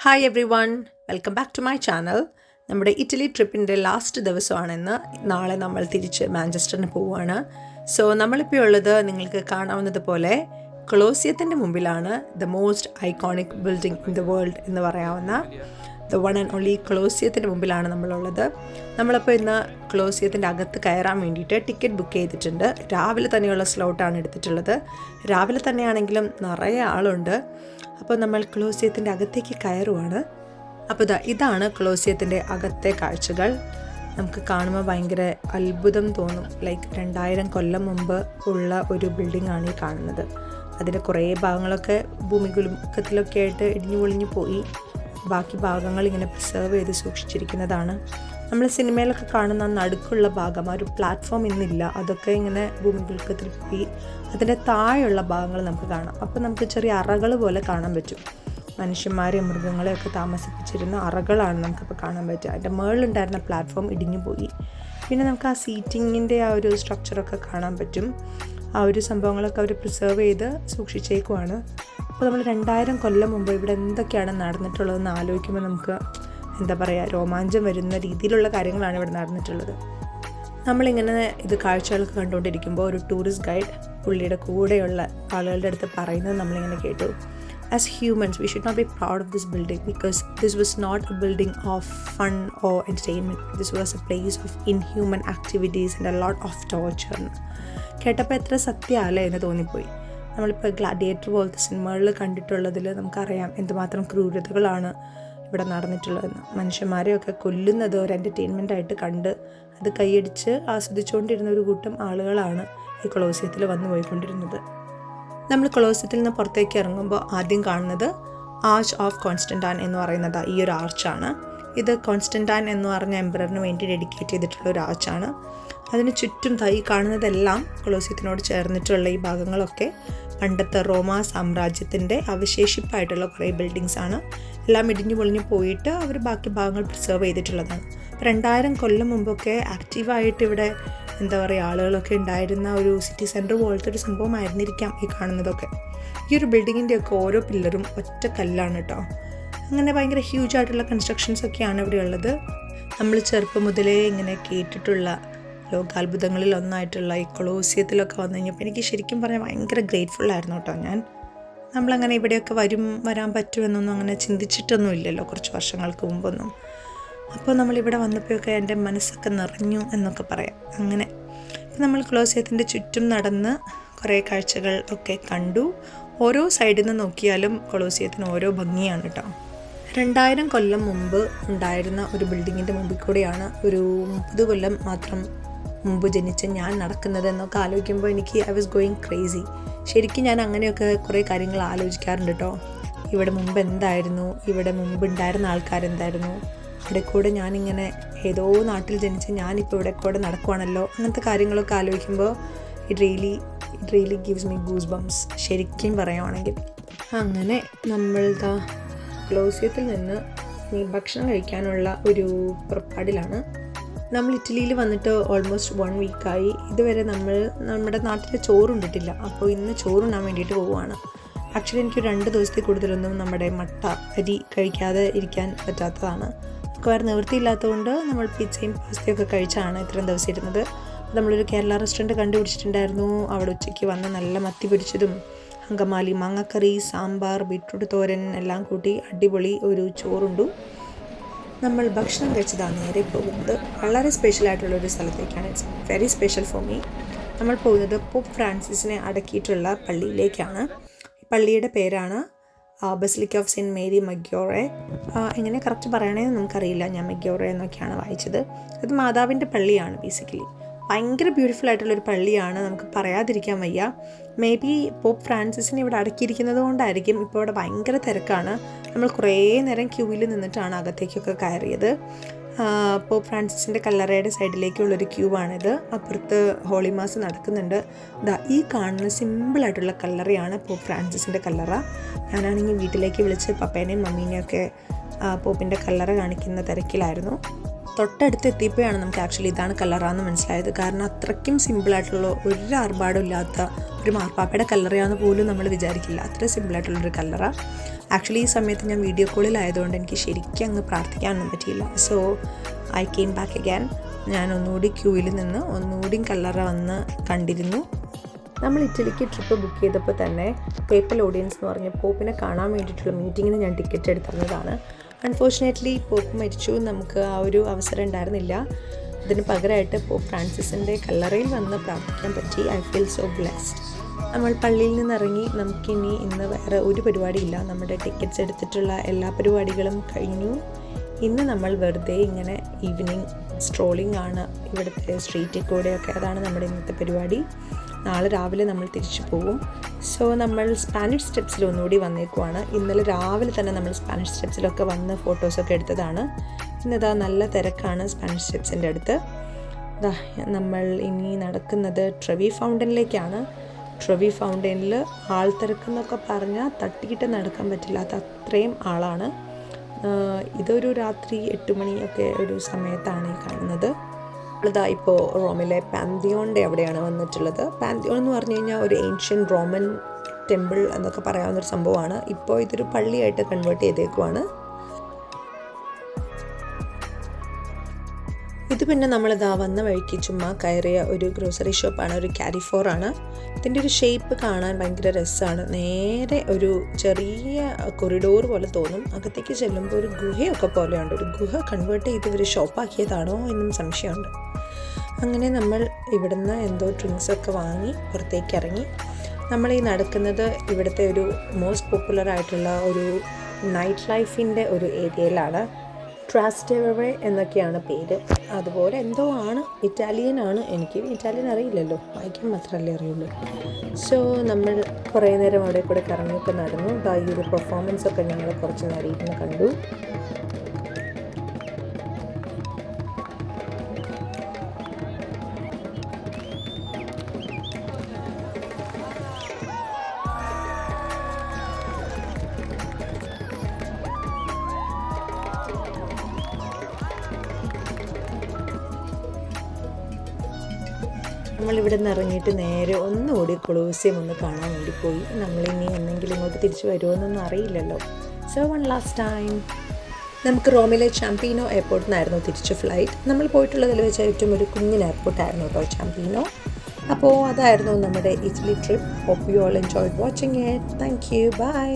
Hi everyone welcome back to my channel നമ്മുടെ Italy ട്രിപ്പിന്റെ last ദിവസമാണെന്ന് നാളെ നമ്മൾ തിരിച്ച് മാഞ്ചസ്റ്ററിന് പോവുകയാണ്. സോ നമ്മളിപ്പോൾ ഉള്ളത് നിങ്ങൾക്ക് കാണാവുന്നതുപോലെ പോലെ കൊളോസിയത്തിന്റെ മുമ്പിലാണ് the most iconic building in the world എന്ന് പറയാവുന്ന ദ വൺ ആൻഡ് ഓൺലി ക്ലോസിയത്തിന്റെ മുമ്പിലാണ് നമ്മളുള്ളത്. നമ്മളപ്പോൾ ഇന്ന് ക്ലോസിയത്തിന്റെ അകത്ത് കയറാൻ വേണ്ടിയിട്ട് ടിക്കറ്റ് ബുക്ക് ചെയ്തിട്ടുണ്ട്. രാവിലെ തന്നെയുള്ള സ്ലോട്ടാണ് എടുത്തിട്ടുള്ളത്. രാവിലെ തന്നെയാണെങ്കിലും നിറയെ ആളുണ്ട്. അപ്പോൾ നമ്മൾ ക്ലോസിയത്തിന്റെ അകത്തേക്ക് കയറുവാണ്. അപ്പോൾ ഇതാ ഇതാണ് ക്ലോസിയത്തിന്റെ അകത്തെ കാഴ്ചകൾ. നമുക്ക് കാണുമ്പോൾ ഭയങ്കര അത്ഭുതം തോന്നും. ലൈക്ക് രണ്ടായിരം കൊല്ലം മുമ്പ് ഉള്ള ഒരു ബിൽഡിംഗ് ആണ് ഈ കാണുന്നത്. അതിന്റെ കുറേ ഭാഗങ്ങളൊക്കെ ഭൂമി കുലുക്കത്തിലൊക്കെ ആയിട്ട് ഇടിഞ്ഞു പൊളിഞ്ഞു പോയി. ബാക്കി ഭാഗങ്ങൾ ഇങ്ങനെ പ്രിസർവ് ചെയ്ത് സൂക്ഷിച്ചിരിക്കുന്നതാണ്. നമ്മൾ സിനിമയിലൊക്കെ കാണുന്ന നടുക്കുള്ള ഭാഗം ആ ഒരു പ്ലാറ്റ്ഫോം ഇന്നില്ല. അതൊക്കെ ഇങ്ങനെ ഭൂമി വിൽക്കത്തിൽ പോയി അതിന്റെ താഴെയുള്ള ഭാഗങ്ങൾ നമുക്ക് കാണാം. അപ്പോൾ നമുക്ക് ചെറിയ അറകൾ പോലെ കാണാൻ പറ്റും. മനുഷ്യന്മാരെയും മൃഗങ്ങളെയൊക്കെ താമസിപ്പിച്ചിരുന്ന അറകളാണ് നമുക്കിപ്പോൾ കാണാൻ പറ്റുക. അതിന്റെ മുകളിലുണ്ടായിരുന്ന പ്ലാറ്റ്ഫോം ഇടിഞ്ഞു പോയി പിന്നെ നമുക്ക് ആ സീറ്റിങ്ങിന്റെ ആ ഒരു സ്ട്രക്ചറൊക്കെ കാണാൻ പറ്റും. ആ ഒരു സംഭവങ്ങളൊക്കെ അവർ പ്രിസർവ് ചെയ്ത് സൂക്ഷിച്ചേക്കുവാണ്. അപ്പോൾ നമ്മൾ രണ്ടായിരം കൊല്ലം മുമ്പ് ഇവിടെ എന്തൊക്കെയാണ് നടന്നിട്ടുള്ളതെന്ന് ആലോചിക്കുമ്പോൾ നമുക്ക് എന്താ പറയുക രോമാഞ്ചം വരുന്ന രീതിയിലുള്ള കാര്യങ്ങളാണ് ഇവിടെ നടന്നിട്ടുള്ളത്. നമ്മളിങ്ങനെ ഇത് കാഴ്ചകളൊക്കെ കണ്ടുകൊണ്ടിരിക്കുമ്പോൾ ഒരു ടൂറിസ്റ്റ് ഗൈഡ് പുള്ളിയുടെ കൂടെയുള്ള ആളുകളുടെ അടുത്ത് പറയുന്നത് നമ്മളിങ്ങനെ കേട്ടു. As humans we should not be proud of this building because this was not a building of fun or entertainment this was a place of inhuman activities and a lot of torture കേട്ടപ്പോൾ എത്ര സത്യമല്ലേ എന്ന് തോന്നിപ്പോയി. നമ്മളിപ്പോൾ gladiator പോലത്തെ സിനിമകളിൽ കണ്ടിട്ടുള്ളതിൽ നമുക്കറിയാം എന്തുമാത്രം ക്രൂരതകളാണ് ഇവിടെ നടന്നിട്ടുള്ളതെന്ന്. മനുഷ്യന്മാരെയൊക്കെ കൊല്ലുന്നത് ഒരു എന്റർടൈൻമെന്റ് ആയിട്ട് കണ്ട് അത് കൈയടിച്ച് ആസ്വദിച്ചുകൊണ്ടിരുന്ന ഒരു കൂട്ടം ആളുകളാണ് ഈ കൊളോസിയത്തിൽ വന്നു പോയിക്കൊണ്ടിരുന്നത്. നമ്മൾ കൊളോസിയത്തിൽ നിന്ന് പുറത്തേക്ക് ഇറങ്ങുമ്പോൾ ആദ്യം കാണുന്നത് ആർച്ച് ഓഫ് കോൺസ്റ്റന്റാൻ എന്ന് പറയുന്നത് ഈ ഒരു ആർച്ചാണ് ഇത് കോൺസ്റ്റന്റാൻ എന്ന് പറഞ്ഞ എംബററിന് വേണ്ടി ഡെഡിക്കേറ്റ് ചെയ്തിട്ടുള്ള ഒരു ആർച്ചാണ്. അതിന് ചുറ്റും തൈ കാണുന്നതെല്ലാം കൊളോസിയത്തിനോട് ചേർന്നിട്ടുള്ള ഈ ഭാഗങ്ങളൊക്കെ പണ്ടത്തെ റോമാ സാമ്രാജ്യത്തിന്റെ അവശേഷിപ്പായിട്ടുള്ള കുറേ ബിൽഡിങ്സ് ആണ്. എല്ലാം ഇടിഞ്ഞു പൊളിഞ്ഞു പോയിട്ട് അവർ ബാക്കി ഭാഗങ്ങൾ പ്രിസർവ് ചെയ്തിട്ടുള്ളതാണ്. രണ്ടായിരം കൊല്ലം മുമ്പൊക്കെ ആക്റ്റീവായിട്ട് ഇവിടെ എന്താ പറയുക ആളുകളൊക്കെ ഉണ്ടായിരുന്ന ഒരു സിറ്റി സെന്റർ പോലത്തെ ഒരു സംഭവമായിരുന്നിരിക്കാം ഈ കാണുന്നതൊക്കെ. ഈ ഒരു ബിൽഡിങ്ങിന്റെയൊക്കെ ഓരോ പില്ലറും ഒറ്റ കല്ലാണ് കേട്ടോ അങ്ങനെ ഭയങ്കര ഹ്യൂജ് ആയിട്ടുള്ള കൺസ്ട്രക്ഷൻസ് ഒക്കെയാണ് ഇവിടെ ഉള്ളത്. നമ്മൾ ചെറുപ്പം മുതലേ ഇങ്ങനെ കേട്ടിട്ടുള്ള ലോകാത്ഭുതങ്ങളിൽ ഒന്നായിട്ടുള്ള ഈ കൊളോസിയത്തിലൊക്കെ വന്നു കഴിഞ്ഞപ്പോൾ എനിക്ക് ശരിക്കും പറഞ്ഞാൽ ഭയങ്കര ഗ്രേറ്റ്ഫുൾ ആയിരുന്നു കേട്ടോ ഞാൻ. നമ്മളങ്ങനെ ഇവിടെയൊക്കെ വരും വരാൻ പറ്റുമെന്നൊന്നും അങ്ങനെ ചിന്തിച്ചിട്ടൊന്നും ഇല്ലല്ലോ കുറച്ച് വർഷങ്ങൾക്ക് മുമ്പൊന്നും. അപ്പോൾ നമ്മളിവിടെ വന്നപ്പോഴൊക്കെ എന്റെ മനസ്സൊക്കെ നിറഞ്ഞു എന്നൊക്കെ പറയാം. അങ്ങനെ അപ്പോൾ നമ്മൾ കൊളോസിയത്തിന്റെ ചുറ്റും നടന്ന് കുറേ കാഴ്ചകൾ ഒക്കെ കണ്ടു. ഓരോ സൈഡിൽ നിന്ന് നോക്കിയാലും കൊളോസിയത്തിന് ഓരോ ഭംഗിയാണ് കേട്ടോ. രണ്ടായിരം കൊല്ലം മുമ്പ് ഉണ്ടായിരുന്ന ഒരു ബിൽഡിങ്ങിന്റെ മുമ്പിൽ കൂടെയാണ് ഒരു മുപ്പത് കൊല്ലം മാത്രം മുമ്പ് ജനിച്ച ഞാൻ നടക്കുന്നത് എന്നൊക്കെ ആലോചിക്കുമ്പോൾ എനിക്ക് ഐ വാസ് ഗോയിങ് ക്രേസി ശരിക്കും ഞാൻ അങ്ങനെയൊക്കെ കുറേ കാര്യങ്ങൾ ആലോചിക്കാറുണ്ട് കേട്ടോ ഇവിടെ മുമ്പ് എന്തായിരുന്നു? ഇവിടെ മുമ്പ് ഉണ്ടായിരുന്ന ആൾക്കാരെന്തായിരുന്നു? ഇവിടെ കൂടെ ഞാനിങ്ങനെ ഏതോ നാട്ടിൽ ജനിച്ച് ഞാനിപ്പോൾ ഇവിടെ കൂടെ നടക്കുവാണല്ലോ? അങ്ങനത്തെ കാര്യങ്ങളൊക്കെ ആലോചിക്കുമ്പോൾ it really it really gives me goose bumps ശരിക്കും പറയുവാണെങ്കിൽ. അങ്ങനെ നമ്മളുടെ ക്ലോസിയത്തിൽ നിന്ന് ഭക്ഷണം കഴിക്കാനുള്ള ഒരു പുറപ്പാടിലാണ്. നമ്മൾ ഇറ്റലിയിൽ വന്നിട്ട് ഓൾമോസ്റ്റ് വൺ വീക്കായി ഇതുവരെ നമ്മൾ നമ്മുടെ നാട്ടിൽ ചോറുണ്ടിട്ടില്ല അപ്പോൾ ഇന്ന് ചോറുണ്ണാൻ വേണ്ടിയിട്ട് പോവുകയാണ് ആക്ച്വലി എനിക്ക് രണ്ട് ദിവസത്തിൽ കൂടുതലൊന്നും നമ്മുടെ മട്ട അരി കഴിക്കാതെ ഇരിക്കാൻ പറ്റാത്തതാണ്. നമുക്ക് വേറെ നിവൃത്തിയില്ലാത്തതുകൊണ്ട് നമ്മൾ പിച്ചയും പാസ്തയൊക്കെ കഴിച്ചാണ് ഇത്രയും ദിവസം ഇരുന്നത്. നമ്മളൊരു കേരള റെസ്റ്റോറന്റ് കണ്ടുപിടിച്ചിട്ടുണ്ടായിരുന്നു. അവിടെ ഉച്ചയ്ക്ക് വന്ന് നല്ല മത്തി പിടിച്ചതും അങ്കമാലി മാങ്ങക്കറി സാമ്പാർ ബീട്രൂട്ട് തോരൻ എല്ലാം കൂട്ടി അടിപൊളി ഒരു ചോറുണ്ടു നമ്മൾ ഭക്ഷണം കഴിച്ചതാണ് നേരെ പോകുന്നത്. വളരെ സ്പെഷ്യൽ ആയിട്ടുള്ള ഒരു സ്ഥലത്തേക്കാണ്. It's very special for me നമ്മൾ പോകുന്നത് പോപ്പ് ഫ്രാൻസിസിനെ അടക്കിയിട്ടുള്ള പള്ളിയിലേക്കാണ്. പള്ളിയുടെ പേരാണ് basilica of saint Mary Maggiore എങ്ങനെ കറക്റ്റ് പറയണേന്ന് നമുക്കറിയില്ല. ഞാൻ മഗ്യോറെ എന്നൊക്കെയാണ് വായിച്ചത്. അത് മാതാവിന്റെ പള്ളിയാണ് ബേസിക്കലി ഭയങ്കര ബ്യൂട്ടിഫുൾ ആയിട്ടുള്ളൊരു പള്ളിയാണ്. നമുക്ക് പറയാതിരിക്കാൻ വയ്യ. മേ ബി പോപ്പ് ഫ്രാൻസിസിനെ ഇവിടെ അടക്കിയിരിക്കുന്നത് കൊണ്ടായിരിക്കും ഇപ്പോൾ ഇവിടെ ഭയങ്കര തിരക്കാണ്. നമ്മൾ കുറേ നേരം ക്യൂവിൽ നിന്നിട്ടാണ് അകത്തേക്കൊക്കെ കയറിയത്. പോപ്പ് ഫ്രാൻസിസിന്റെ കല്ലറയുടെ സൈഡിലേക്കുള്ളൊരു ക്യൂ ആണിത് അപ്പുറത്ത് ഹോളി മാസ് നടക്കുന്നുണ്ട്. ദാ ഈ കാണുന്ന സിമ്പിളായിട്ടുള്ള കല്ലറയാണ് പോപ്പ് ഫ്രാൻസിസിന്റെ കല്ലറ. ഞാനാണെങ്കിൽ വീട്ടിലേക്ക് വിളിച്ച് പപ്പേനെയും മമ്മീനെയും ഒക്കെ പോപ്പിന്റെ കല്ലറ കാണിക്കുന്ന തിരക്കിലായിരുന്നു. തൊട്ടടുത്ത് എത്തിയപ്പോഴാണ് നമുക്ക് ആക്ച്വലി ഇതാണ് കളറാന്ന് മനസ്സിലായത്. കാരണം അത്രയ്ക്കും സിമ്പിളായിട്ടുള്ള ഒരു ആർഭാടം ഇല്ലാത്ത ഒരു മാർപ്പാപ്പയുടെ കല്ലറയാന്ന് പോലും നമ്മൾ വിചാരിക്കില്ല. അത്ര സിമ്പിളായിട്ടുള്ളൊരു കല്ലറ. ആക്ച്വലി ഈ സമയത്ത് ഞാൻ വീഡിയോ കോളിലായതുകൊണ്ട് എനിക്ക് ശരിക്കും അങ്ങ് പ്രാർത്ഥിക്കാനൊന്നും പറ്റിയില്ല. So I came back again ഞാൻ ഒന്നുകൂടി ക്യൂവിൽ നിന്ന് ഒന്നുകൂടി കല്ലറ വന്ന് കണ്ടിരുന്നു. നമ്മൾ ഇറ്റലിക്ക് ട്രിപ്പ് ബുക്ക് ചെയ്തപ്പോൾ തന്നെ പേപ്പൽ ഓഡിയൻസ് എന്ന് പറഞ്ഞ പോപ്പിനെ കാണാൻ വേണ്ടിയിട്ടുള്ള മീറ്റിങ്ങിന് ഞാൻ ടിക്കറ്റ് എടുത്തിരുന്നതാണ് അൺഫോർച്ചുനേറ്റ്ലി പോപ്പ് മരിച്ചു. നമുക്ക് ആ ഒരു അവസരം ഉണ്ടായിരുന്നില്ല. അതിന് പകരമായിട്ട് പോപ്പ് ഫ്രാൻസിസിന്റെ കല്ലറയിൽ വന്ന് പ്രാർത്ഥിക്കാൻ പറ്റി. ഐ ഫീൽ സോ ബ്ലെസ്ഡ് നമ്മൾ പള്ളിയിൽ നിന്നിറങ്ങി നമുക്കിനി ഇന്ന് വേറെ ഒരു പരിപാടിയില്ല. നമ്മുടെ ടിക്കറ്റ്സ് എടുത്തിട്ടുള്ള എല്ലാ പരിപാടികളും കഴിഞ്ഞു. ഇന്ന് നമ്മൾ വെറുതെ ഇങ്ങനെ ഈവനിങ് സ്ട്രോളിംഗ് ആണ്. ഇവിടുത്തെ സ്ട്രീറ്റിൽ കൂടെയൊക്കെ. അതാണ് നമ്മുടെ ഇന്നത്തെ പരിപാടി. നാളെ രാവിലെ നമ്മൾ തിരിച്ചു പോകും. സോ നമ്മൾ സ്പാനിഷ് സ്റ്റെപ്സിൽ ഒന്നുകൂടി വന്നേക്കുവാണ്. ഇന്നലെ രാവിലെ തന്നെ നമ്മൾ സ്പാനിഷ് സ്റ്റെപ്സിലൊക്കെ വന്ന് ഫോട്ടോസൊക്കെ എടുത്തതാണ്. ഇന്നിതാ നല്ല തിരക്കാണ് സ്പാനിഷ് സ്റ്റെപ്സിന്റെ അടുത്ത്. നമ്മൾ ഇനി നടക്കുന്നത് ട്രവി ഫൗണ്ടനിലേക്കാണ് ട്രവി ഫൗണ്ടനിൽ ആൾ തിരക്കെന്നൊക്കെ പറഞ്ഞാൽ തട്ടിയിട്ട് നടക്കാൻ പറ്റില്ലാത്ത അത്രയും ആളാണ്. ഇതൊരു രാത്രി എട്ട് മണിയൊക്കെ ഒരു സമയത്താണ് ഈ കാണുന്നത്. നമ്മളിതാ ഇപ്പോൾ റോമിലെ പാന്തിയോണിന്റെ അവിടെയാണ് വന്നിട്ടുള്ളത്. പാന്തിയോൺ എന്ന് പറഞ്ഞു കഴിഞ്ഞാൽ ഒരു ഏൻഷ്യൻ റോമൻ ടെമ്പിൾ എന്നൊക്കെ പറയാവുന്നൊരു സംഭവമാണ്. ഇപ്പോൾ ഇതൊരു പള്ളിയായിട്ട് കൺവേർട്ട് ചെയ്തേക്കുവാണ്. ഇത് പിന്നെ നമ്മളിതാ വന്ന വഴിക്ക് ചുമ്മാ കയറിയ ഒരു ഗ്രോസറി ഷോപ്പാണ് ഒരു കാരിഫോർ ആണ്. ഇതിന്റെ ഒരു ഷേപ്പ് കാണാൻ ഭയങ്കര രസമാണ്. നേരെ ഒരു ചെറിയ കൊറിഡോർ പോലെ തോന്നും. അകത്തേക്ക് ചെല്ലുമ്പോൾ ഒരു ഗുഹയൊക്കെ പോലെയുണ്ട്. ഒരു ഗുഹ കൺവേർട്ട് ചെയ്ത് ഇവർ ഷോപ്പാക്കിയതാണോ എന്നും സംശയമുണ്ട്. അങ്ങനെ നമ്മൾ ഇവിടുന്ന് എന്തോ ഡ്രിങ്ക്സൊക്കെ വാങ്ങി പുറത്തേക്ക് ഇറങ്ങി. നമ്മൾ ഈ നടക്കുന്നത് ഇവിടുത്തെ ഒരു മോസ്റ്റ് പോപ്പുലർ ആയിട്ടുള്ള ഒരു നൈറ്റ് ലൈഫിന്റെ ഒരു ഏരിയയിലാണ് ട്രാസ്റ്റെവെ എന്നൊക്കെയാണ് പേര്. അതുപോലെ എന്തോ ആണ് ഇറ്റാലിയൻ ആണ്. എനിക്ക് ഇറ്റാലിയൻ അറിയില്ലല്ലോ. വായിക്കാൻ മാത്രമല്ലേ അറിയുള്ളൂ. സോ നമ്മൾ കുറേ നേരം അവിടെ കൂടെ കറങ്ങിയൊക്കെ നടന്നു. ഈ ഒരു പെർഫോമൻസ് ഒക്കെ ഞങ്ങൾ കുറച്ച് നേരം ഇരുന്ന് കണ്ടു. നമ്മൾ ഇവിടെ നിന്ന് ഇറങ്ങിയിട്ട് നേരെ ഒന്നുകൂടി കൊളോസിയം ഒന്ന് കാണാൻ വേണ്ടി പോയി. നമ്മളിനി എന്തെങ്കിലും ഇങ്ങോട്ട് തിരിച്ചു വരുമോ എന്നൊന്നും അറിയില്ലല്ലോ. സോ വൺ ലാസ്റ്റ് ടൈം നമുക്ക് റോമിലെ ചാമ്പീനോ എയർപോർട്ടിൽ നിന്നായിരുന്നു തിരിച്ച് ഫ്ലൈറ്റ് നമ്മൾ പോയിട്ടുള്ളതിൽ വെച്ച് ഏറ്റവും ഒരു കുഞ്ഞിൻ എയർപോർട്ടായിരുന്നു കേട്ടോ ചാമ്പീനോ അപ്പോൾ അതായിരുന്നു നമ്മുടെ Italy trip hope you all enjoy watching it thank you bye